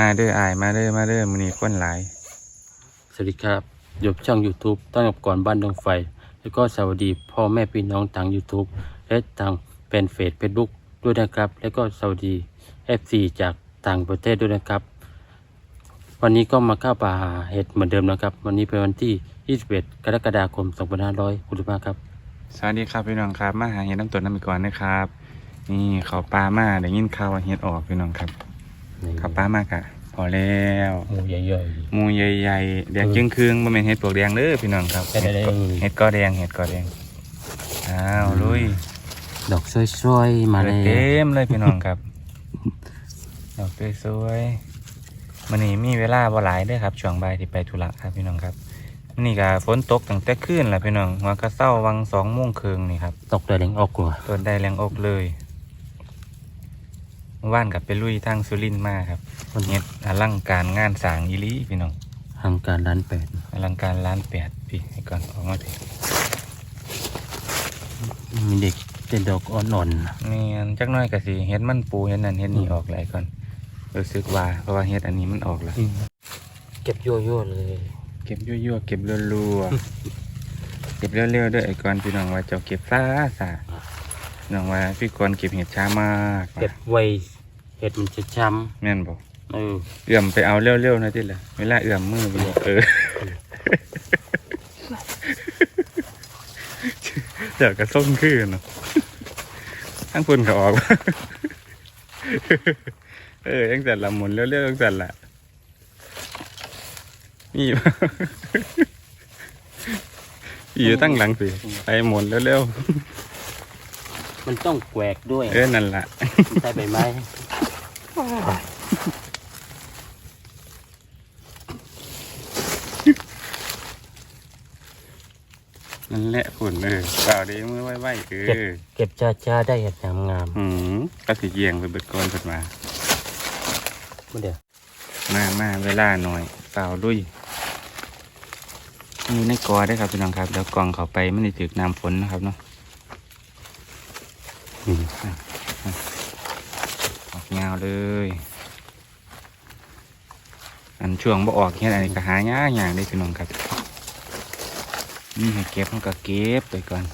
มาเด้ออายมาเด้อมาเด้อมื้อนี้คนหลาย สวัสดีครับยบช่อง YouTube ต้อนรับก่อนบ้านดงไฟ แล้วก็สวัสดีพ่อแม่พี่น้องทาง YouTube และทางเป็นเฟซเฟซบุ๊กด้วยนะครับ แล้วก็สวัสดี FC จากต่างประเทศด้วยนะครับ วันนี้ก็มาเข้าป่าหาเห็ดเหมือนเดิมนะครับ วันนี้เป็นวันที่ 21 กรกฎาคม 2565ครับ สวัสดีครับพี่น้องครับ มาหาเห็ดน้ำต้นน้ำมีก่อนนะครับ นี่เขาปลามาได้ยินข่าวว่าเห็ดออกพี่น้องครับนี่เขาปลามากะพอแล้วหมูใหญ่หมูใหญ่ๆแดงจึงครึ่งบ่แม่นเห็ดปลวกแดงเด้อพี่น้องครับได้ได้ได้เห็ดกอแดงเห็ดกอแดงอ้าวลุยๆดอกสวยๆมาเลยเต็มเลยพี่น้องครับดอกสวยๆมื้อนี้มีเวลาบ่หลายเด้อครับช่วงบ่ายที่ไปธุระครับพี่น้องครับมื้อนี้ก็ฝนตกตั้งแต่คืนแหละพี่น้องหัวก็เช้าวัง2:00นครึ่งนี่ครับตกได้แรงออกกว่าต้นได้แรงอกเลย เมื่อว่านกับไปลุยทางสุรินทร์มาครับวันนี้เฮ็ดอลังการงานสร้างอีหลีพี่น้องทางการร้านแปดอลังการล้านแปดพี่ให้ก่อนออกมาพี่มีเด็กเป็นดอกอ่อนๆนะนี่อันจักหน้อยก็สิเฮ็ดมันปูเฮ็ดนั่นเฮ็ดนี่ออกหลายก่อนรู้สึกว่าเพราะว่าเฮ็ดอันนี้มันออกแล้วเก็บยั่วๆเลย เก็บยั่วๆเก็บรัวๆเก็บเร็วๆเด้วยไอ้ก่อนพี่น้องว่าเจ้าเก็บซ่าซ่า น้องว่าพี่ก่อนเก็บเห็ดช้ามากเก็บไวเห็ดมันจะช้แม่นบอกำเออเอื่อมไปเอาเร็วๆนะที่ละเวลาเอื่อมมือไปเออเดี๋ยวกระส้มขึ้นเนาะทั้งคนก็ออกเออยังจัดละหมุนเร็วๆยังจัดละมีปะอยู่ตั้งหลังสิไปหมุนเร็ว มันต้องแกวกด้วยๆเออนั่นละใช่ใบไม้นั่นแหละฝุ่นเออเปล่าดีมือไว้ๆเอเก็บอเก็บจ้าๆได้เห็ดงามงามหืมก็สิเยียงไปเบิดก้อนเพิ่นมาๆเมื่อเดี๋ยวมามาเวลาหน่อยเปล่าลุยอยู่ในกอได้อครับพี่น้องครับ แล้วกล่องเขาไปไม่ได้ถึกน้ำฝนนะครับเนาะ อืมออกยาวเลย อันช่วงบ่ออกเฮ็ดอันนี้ก็หายากอย่างได้อพี่น้องครับนี่ให้เก็บมันก็เก็บไปก่อน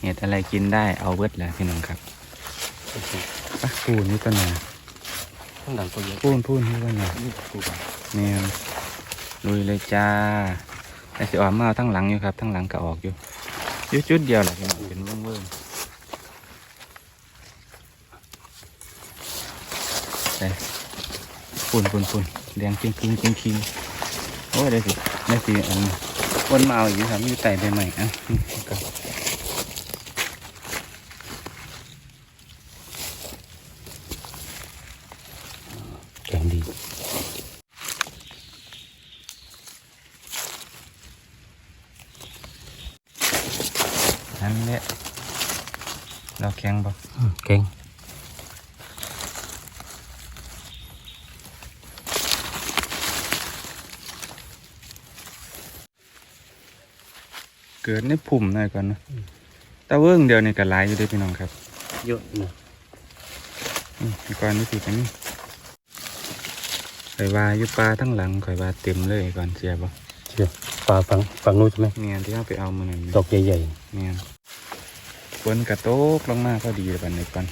เห็ดอะไรกินได้เอาเบิดแหละพี่น้องครับปะปูนี่ต้นนาข้างหลังก็เยอะพูนพูนนี่ต้นนานี่กูบ้าแมวลุยเลยจ้าแต่สิออกมาเอาทั้งหลังอยู่ครับทั้งหลังก็ออกอยู่ อยู่จุดเดียวแหละพี่น้องเป็นเบิ่งเบิ่งไปพูนปุ่นพูนแดงจริงจริงจริงจริงโอ้ยได้สิได้สิอันวนมาเอาอีกครับมีไต่ใบใหม่อะกับข็งดี นั่นแหละเราแข็งบ่อืมเก่งเกิดในพุ่มหน่อยก่อนนะแตะเวิ้งเดียวนี่ก็หลายอยู่เด้วยพี่น้องครับ เยอะนะอืมก่อนนี่สิกันนี่ข่อยว่าอยู่ปลาทั้งหลังข่อยว่าเต็มเลยก่อนเสียบ่เชื่อปลาฝั่งฝั่งนู้นใช่ไหมเมียนที่เอาไปเอามือนั่นดอกใหญ่เมียน ฝนกระโตกลงมาพอดีเลยก่อนในก่อน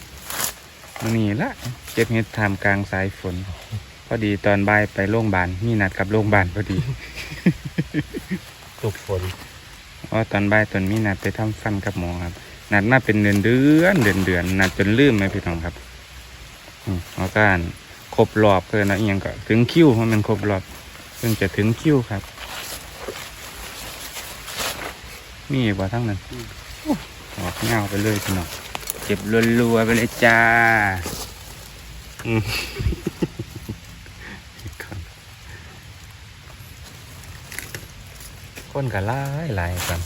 มันนี่ละเจ็บเห็ดทามกลางสายฝน พอดีตอนบ่ายไปโรงพยาบาลมีนัดกับโรงพยาบาลพอดีๆตุกฝนเพราะตอนบ่ายตอนมีนัดไปทำฟันกับหมอครับ นัดมาเป็นเดือนเดือนเดือนเดือนนัดจนลืมไหมพี่น้องครับอืมเอาการครบรอบเพื่อนนะเอียงก็ถึงคิวเพราะมันครบรอบเพิ่งจะถึงคิวครับมีอีกบ่ทั้งนั้นโอ้ออกเงาไปเลยพี่น้องเจ็บรัวๆไปเลยจ้าอืมคนก็หลายหลายครับ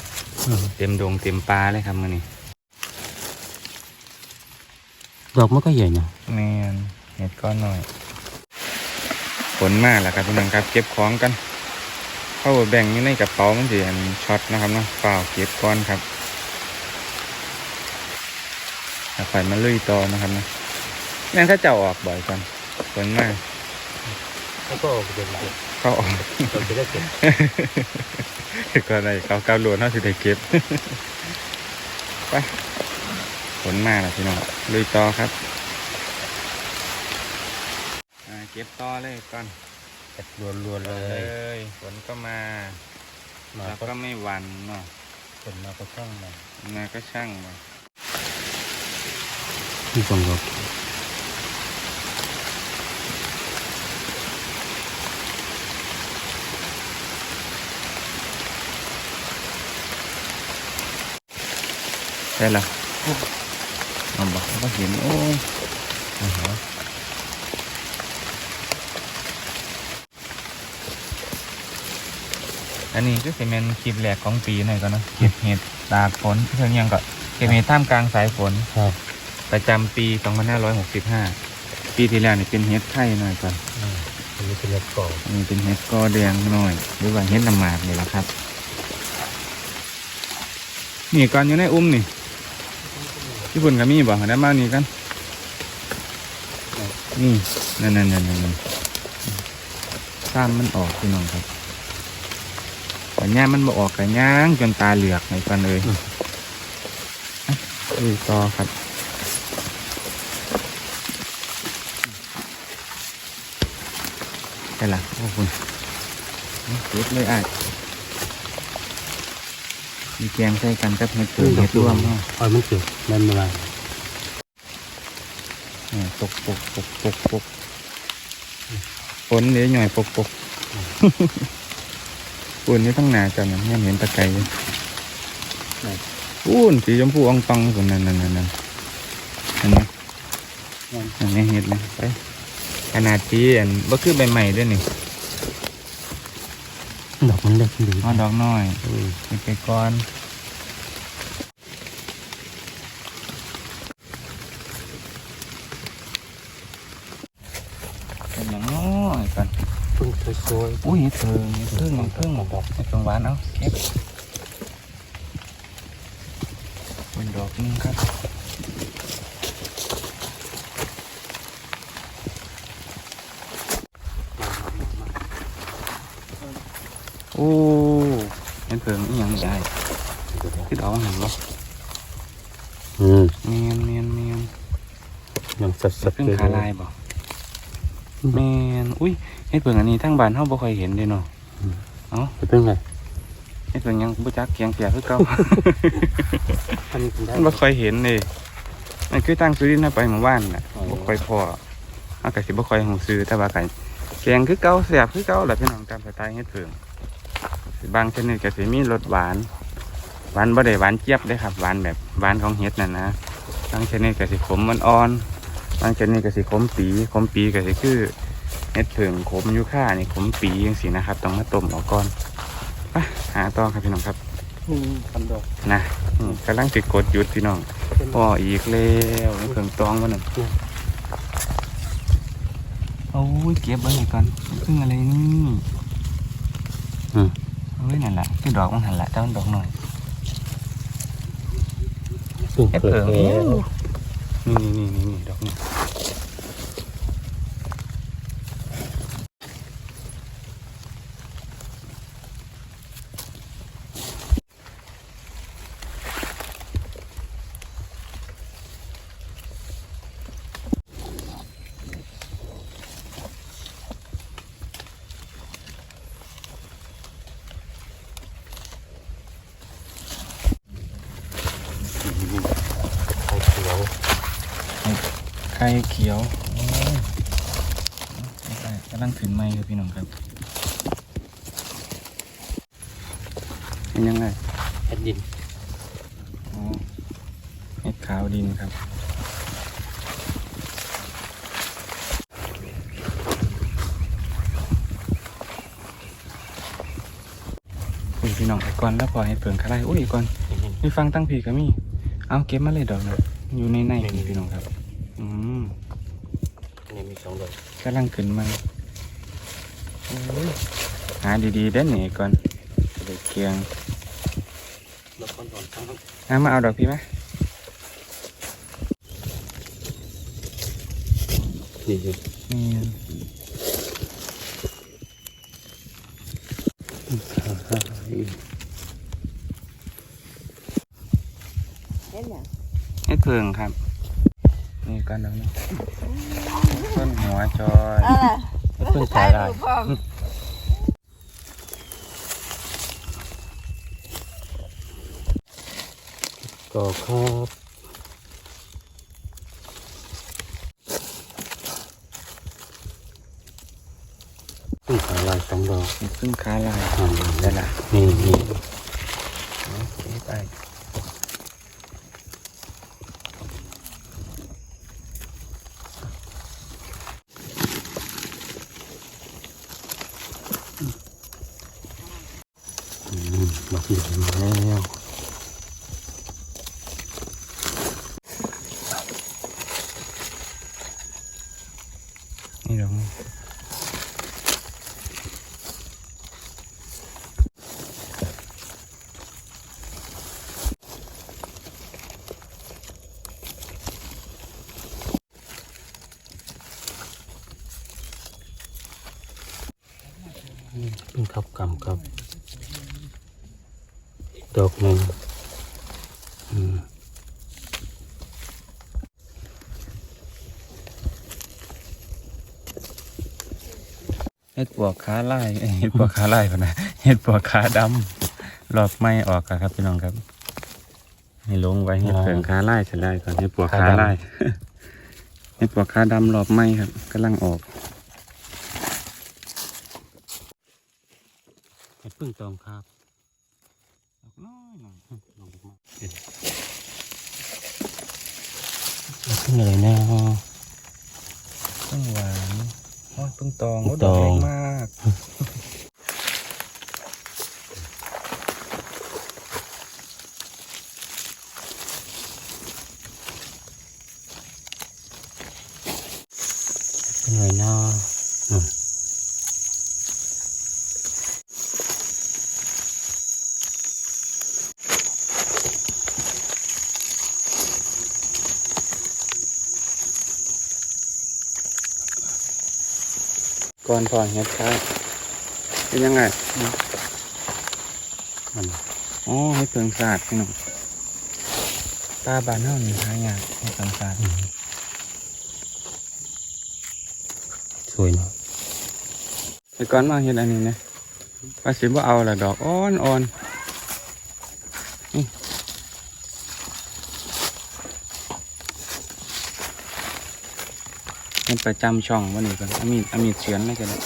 อืมเต็มดงเต็มปลาเลยครับมื้อนี้ดอกมันก็ใหญ่นะแม่นเห็ดก้อนหน่อยฝนมากแล้วครับพี่น้องครับเก็บของกันเข้าแบ่งอยู่ในกระเป๋ามันสิอันช็อตนะครับเนาะเปล่าเก็บก้อนครับ แล้วค่อยมาลุยต่อนะครับนะแม่นเข้าเจ้าออกบ่อยกันฝนมากแล้วก็ออกเดี๋ยวเดี๋ยวเข้าออกเราจะได้เก็บก็ได้เขาเกาหลวนเขาสิได้เก็บไปฝนมาแล้วพี่น้องลุยต่อครับอ่าเก็บต่อเลยก่อนเก็บรวนๆเลเลยยฝนก็มามาแล้วก็ก็ไม่หวันเนาะคนมาก็ช่างมามาก็ช่างมา ที่สองดอกใช่ละเอาบอกก็เห็นโอ้ยอือฮะอันนี้ก็เป็นเมนคลิปแรกของปีหน่อยก็เนาะเก็บเห็ดตากฝนเพิ่งยังก็เก็บเห็ดท่ามกลางสายฝนครับ ประจำปี2565 ปีที่แล้วนี่เป็นเห็ดไข่หน่อยก่อนอืมอันนี้เป็นเล็บกรอบอันนี้เป็นเห็ดกอแดงหน่อย หรือว่าเห็ดน้ำหมากนี่แหละครับ นี่ก่อนอยู่ในอุ้มนี่ญี่ปุ่นก็มีบ่ได้มานี่กัน นี่นั่นนั่นนั่นนั่นข้ามมันออกพี่น้องครับแต่ย่ามันบ่ออกกันย่างจนตาเหลือกในกันเลยอะดูต่อครับ ช่ละโอ้คุณเก็บเลยอะมีแกงใส่กันกับเห็ดเผือกเห็ดร่วมเนาะเอามันเกิดนั่นมาเนี่ยปกปกปกปกปกฝนเดี๋ยวหน่อยปกปกฝุ่นนี่ทั้งหนาจังเนี่ยเห็นตะไคร้อยู่อุ่นสีชมพูอ่องตองฝุ่นนั่นนั่นนั่นนั่นเห็นไหมอันนี้เห็ดเลยไป ขนาดที่อันบ่คือใบใหม่ด้วยนี่ดอกมันเล็กดีอ๋อดอกน้อยอืมเก็บไปก่อนเป็นอย่างน้อยก่อนเพิ่งสวยอุ้ยเถิงเถิงเถิงดอกไอ้ตรงหวานเอาเก็บเป็นดอกหนึงครับ โอ้เห็นเถิงอีหยังได้ที่ดอกเห็นบ่ๆอืมเมียนเมียนเมียนยังสัดสัดเพิ่งขาลายบ่เมียนอุ้ยเห็ดเผิงอันนี้ทั้งบ้านเฮาบ่ค่อยเห็นเด้เนาะเป็นไงเห็ดเผิงยังบ่จักเกียงเปียกคือเก่าอันนี้เป็นได้มันบ่ค่อยเห็นเลยมันคือตั้งซื้อดินน่ะไปเมื่อวานน่ะอ๋อบ่ค่อยพอเอาก็สิบ่ค่อยหูซื้อแต่ว่าก็แกงคือเก่าแซ่บคือเก่าแหละพี่น้องตามสไตล์เฮ็ดเพิ่งสิ บางชนิดก็สิมีรสหวาน หวานบ่ได้หวานเจี๊ยบเด้ครับ หวานแบบหวานของเฮ็ดนั่นนะบางชนิดก็สิขมมันอ่อนบางชนิดก็สิขมปีขมปีก็สิคือเฮ็ดเพิ่งขมอยู่ค่านี่ขมปีจังซี่นะครับต้องมาต้มเอาก่อนไปหาต่อครับพี่น้องครับอืมทำดอกนะอืมกำลังสิกดหยุดพี่น้องเป็นพ่ออีกแล้วในเครื่องตองมันนั่นโอ้ยเก็บไว้ก่อนพึ่งอะไรนี่อืม เอ้ยนั่นแหละคือดอกมันหันละแต่มันดอกหน่อย เพิ่ง เฮ็ด เปิ เผิ ด ง แอ นี่ ร์ นี่นี่นี่นี่ดอก นี่ไข่เขียวโอ้ยกำลังขึ้นไม้ครับพี่น้องครับเป็นยังไงแอดดินอ๋อเห็ดขาวดินครับอุ้ยพี่น้องไปก่อนแล้วพอให้เปิงคาไรอุ้ยก่อนมีฟังตั้งผีก็มีเอาเก็บมาเลยดอกนะอยู่ในในนี่พี่น้องครับ อืมอันนี้มีสองดอกกำลังขึ้นมาโอ้ยหาดีๆเด้านนี่ก่อนเด็กเคียงแล้วก็ดอกทั้งเอามาเอาดอกพี่ไหมนี่นี่เห็นยังเฮ็ดเพิงครับนี่ กันแล้วนะต้นหัวจอยอะไรเพิ่งถ่ายได้พร้อมก็ครับเพิ่งถ่าลายสองดอกนี่พึ่งค้าลายอ่าได้ละนี่นี่โอเคไป อืมดอ กใหญ่มาแล้วนี่ดอกนี้เพิ่งทับกำครับอีก ดอกหนึ่งอืมเฮ็ดปวกขาลายเอ้ยเฮ็ดปวกขาลายพะนะเฮ็ดปวกขาดำรอบไม่ออกอะครับพี่น้องครับให้ลงไว้ให้เพิงขาลายเสร็จได้ก่อนให้ปวกขาลายให้ปวกขาดำรอบไม่ครับกำลังออกเห็ดพึ่งตองครับ น้อยหน่อยลงมาเห็ดเห็ดพึ่งอะไรนะพึ่งหวานโอ้ยพึ่งตองพึ่โอ้งดตออกงเล็กมาก พึ่งอะไรนะอืม ก่อนพอเฮ็ดครับเป็นยังไงมันอ๋อให้เพิงศาสตร์พี่น้องตาบานเฮานี่หายากให้เพิงศาสตร์อืมสวยเนาะไอ้ก่อนมาเฮ็ดอันนี้นะว่าสิบ่เอาละดอกอ่อนอ่อนนี่เฮ็ด ประจำช่องวันนี้ก่อนอามีดอามีดเฉือนเลยก็ได้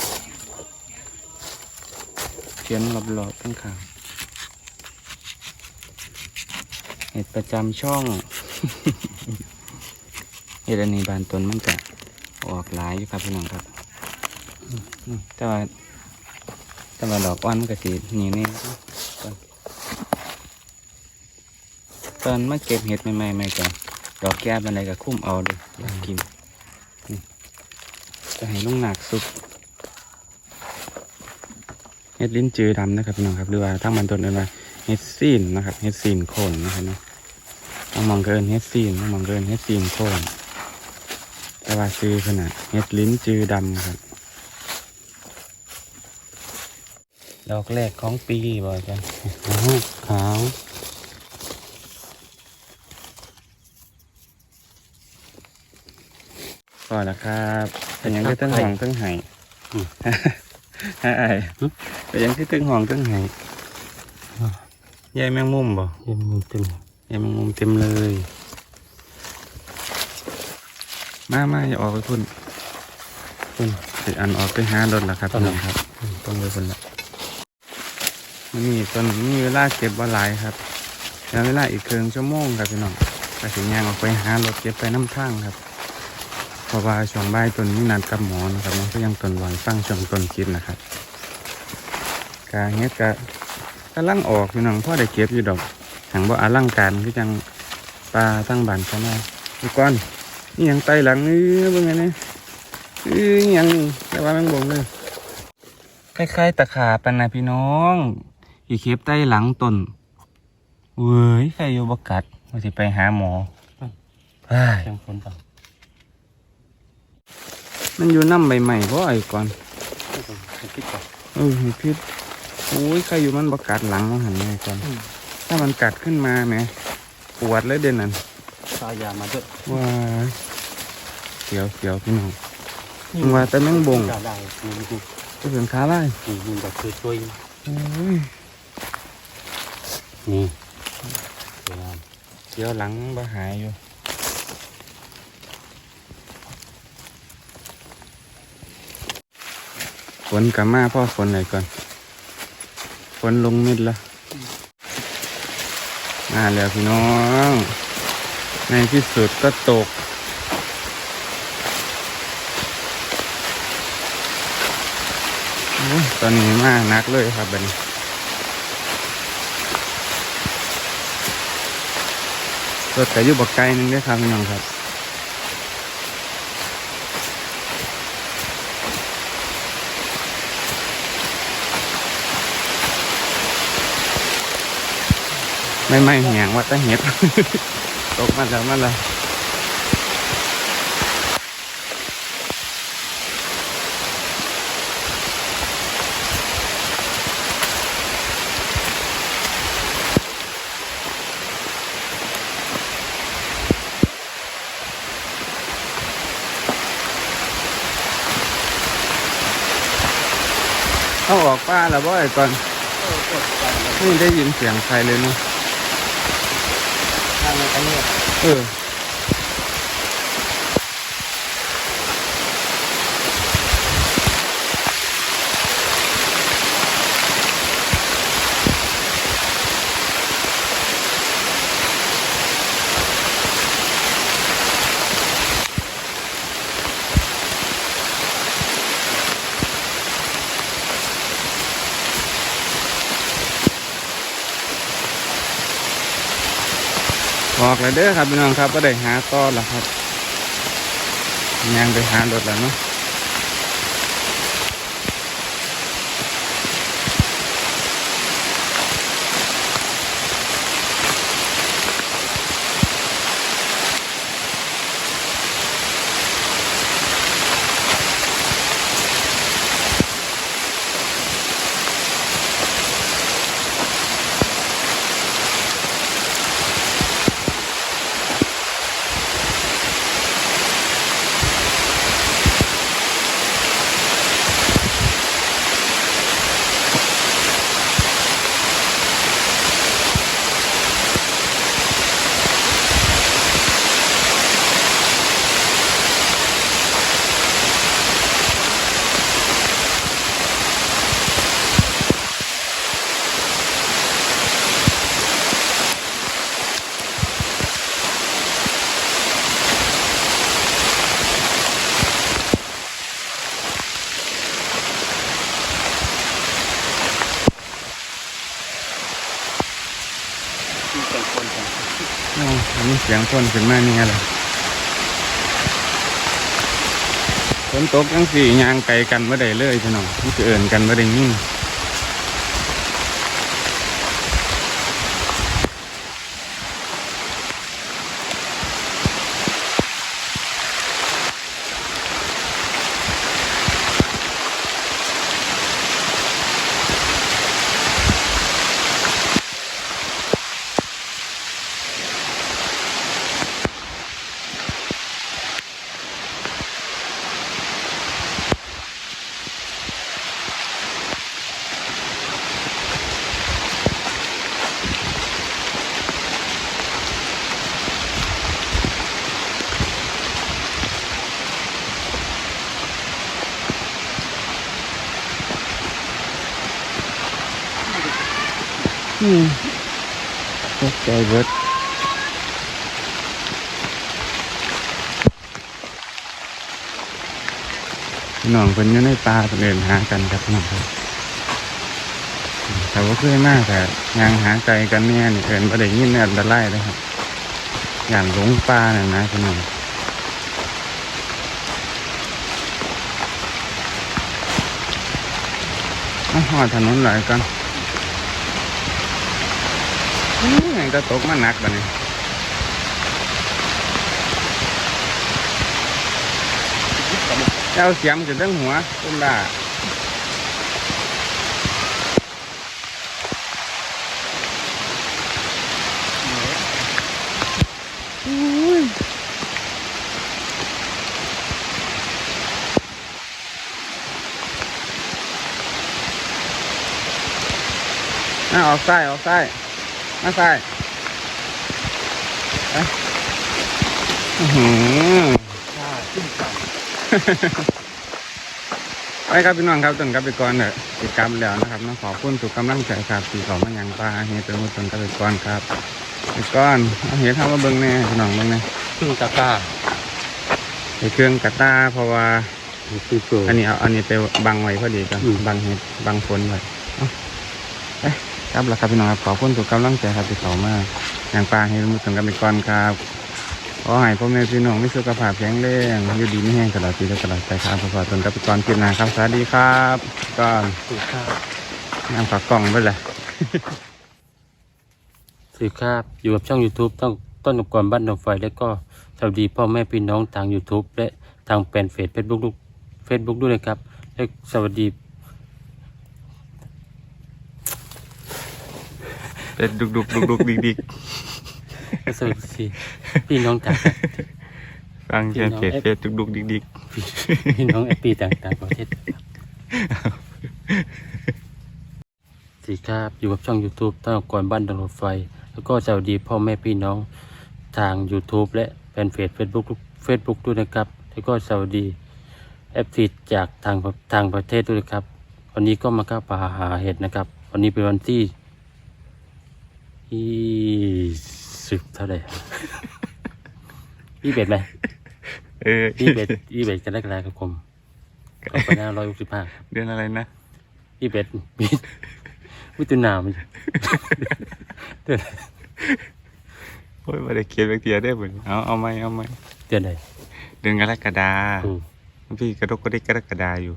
เฉือนรอบๆข้างข้างเฮ็ดประจำช่องเฮ็ดอันนี้บานต้นมันจะออกหลายอยู่ครับพี่น้องครับแต่ว่าแต่ว่าดอกอ่อนมันก็สีนี่นี่ตอนตอนมาเก็บเห็ดใหม่ๆไม่ก็ดอกแก้บันไดก็คุ้มเอาเด้วยอยากกิน จะให้ลุงหนักสุกเห็ดลิ้นจือดำนะครับพี่น้องครับหรือว่าทั้งมันต้นเอินว่าเห็ดซีนนะครับเห็ดซีนโคนนะครับเนาะต้องมองเกินเห็ดซีนต้องมองเกินเห็ดซีนโคนแต่ว่าซื้อขนาดเห็ดลิ้นจือดำครับดอกแรกของปีบ่จ้ะขาว ขาวก่อนละครับเป็นหยังที่ตึ้งห้องตึ้งไห้อืมไอ้ไอ้หึเป็นหยังที่ตึ้งห้องตึ้งไห้ยายแมงมุมบ่เต็มมือเต็มยายแมงมุมเต็มเลย มามาอย่าออกไปพุ่นพุ่นสิอันออกไปหารถละครับพี่น้องครับอืมต้องไปพุ่นละมันมีตอนมีเวลาเก็บว่าหลายครับแล้วเวลาอีกครึ่งชั่วโมงครับพี่น้องก็สิย่างออกไปหารถเก็บไปน้ำทางครับ เพราะว่าช่วงบ่ายตนนี้นัดกับหมอนะครับมันก็ยังตนวางฟังช่วงต้นคลิปนะครับกาเฮ็ดกะกำลังออกพี่น้องพ่อได้เก็บอยู่ดอกหังบ่อลังการคือจังปลาตั้งบานกันแน่ทุกคนนี่ยังไตหลังเออเบิ่งไงเนี่ยเอออิหยังนี่แต่ว่ามันบ่งเลยคล้ายๆตะขาปันนะพี่น้องอีเข็บใต้หลังต้นเว้ยใครอยู่บกัดว่าสิไปหาหมอไปเต็มฝนต่อ มันอยู่น้ำใบใหม่เพราะไอ้ก่อนคิดก่อนเออเห็ดพิษโอ้ยใครอยู่มันประกัดหลังมันหันไงก่อนอืมถ้ามันกัดขึ้นมาแหมปวดเลยเด่นนั่นตายามาด้วยว้ายเสียวเสียวพี่น้องมึงว่าแต่แม่งบงได้ได้นี่นี่จะเป็นขาไล่นี่นี่แบบช่วยโอ้ยๆนี่สวยงามเสียวหลังบ่หายอยู่ ฝนกลับมาพ่อฝนไหนก่อน ฝนลงมิดละมาแล้วพี่น้อง ในที่สุดก็ตก ตอนนี้มากนักเลยครับบัดนี้รถแต่อยู่บักไกลนึงเด้วยครับพี่น้องครับ ไม่ไม่เหียงว่าแตะเห็ดตกมาแล้วมาแล้วเขาออกป้าแล้วบ่ไอ้ก่อนไม่ได้ยินเสียงใครเลยเนาะ อันนี้ เออ บอกเลยเด้อครับพี่น้องครับก็ได้หาต้อนแล้วครับยังไปหารถแล้วเนาะ สียงคนขึ้นมานี่ไงล่ะฝนตกทั้งสี่ยางไกลกันไม่ได้เลยพี่น้องมันเอิ่นกันไม่ได้ยิน ตกใจเบิดพี่น้องเพิ่นอยู่ในป่าเพิ่นเดินหากันครับพี่น้องครับแต่ว่าเคยมากแต่ยางหาไกลกันเนี่ยนี่เอินบ่ได้ยินแอบดไล่เลยครับ อย่างหลงป่าน่ะนะพี่น้องหอดถนนหลายกัน อื้อก็ตกมาหนักบัดนี้เอาเสียมจะเรื่องหัวตุ้มด่าน่าออกซ้ายออกซ้ายมาซ้ายไป อื้อหือขึ้นกันไปครับพี่น้องครับต้นกับไปก่อนเถอะติดกรรมแล้วนะครับน้องขอบคุณทุกกำลังใจครับที่เขอมายังปลาเฮ็ดเป็นต้นกับไปก่อนครับไปก่อนเอาเฮ็ดทำมาเบิ่งแน่พี่น้องเบิ่งแน่ขึ้นตะกร้าไปเครื่องกระตาเพราะว่าคือเกิอันนี้เอาอันนี้ไปบังไว้พอดีกันอืมบังเฮ็ดบังฝนไว้เอาไปครับแล้วครับพี่น้องครับขอบคุณทุกกำลังใจครับที่เขามายังปลาเฮ็ดเป็นต้นกับไปก่อนครับข อให้พ่อแม่พี่น้องมีสุขภาพแข็งแรงอยู่ดีไม่แห้งตลอดปีและตลอดไปครับขอต้นกับไปก่อนคลิปหน้าครับ สวัสดีครับก่อนคือครับนั่งฝากกล่องไปเลยสวัสดีครับ อยู่กับช่อง YouTube ต้องต้นกับก่อนบ้านดงไฟแล้วก็สวัสดีพ่อแม่พี่น้องทาง YouTube และทางแฟนเฟซเฟซบุ๊กเฟซบุ๊กด้วยนะครับ และสวัสดีเป็นดุกดุกดุกดุกดิกดิก และสวัสดีพี่น้องต่างฟังเชียนเฟสเฟสดุกดุกดิกดิกพี่น้องแอปปี้ต่างๆประเทศสวัสดีครับอยู่กับช่อง YouTube ต้นกับก่อนบ้านดงรถไฟ แล้วก็สวัสดีพ่อแม่พี่น้องทาง YouTube และแฟนเฟซเฟซบุ๊กเฟซบุ๊กด้วยนะครับ แล้วก็สวัสดีแอปฟีจากทางทางประเทศด้วยนะครับ วันนี้ก็มาก้าวป่าหาเห็ดนะครับ วันนี้เป็นวันที่ยี่ สิบเท่าไหร่ยี่สิบเอ็ดไหมเออยี่สิบเอ็ดยี่สิบเอ็ดกันแรกแรกครับผมเอาไปหน้าร้อยหกสิบห้าเดือนอะไรนะยี่สิบเอ็ดมิมิถุนามันเดือนโอ้ยมาได้เขียนเทียได้บ่นเอาเอาไหมเอาไหมเดือนไหนเดือนกรกฎาถูกพี่กระดกก็ได้กรกฎาอยู่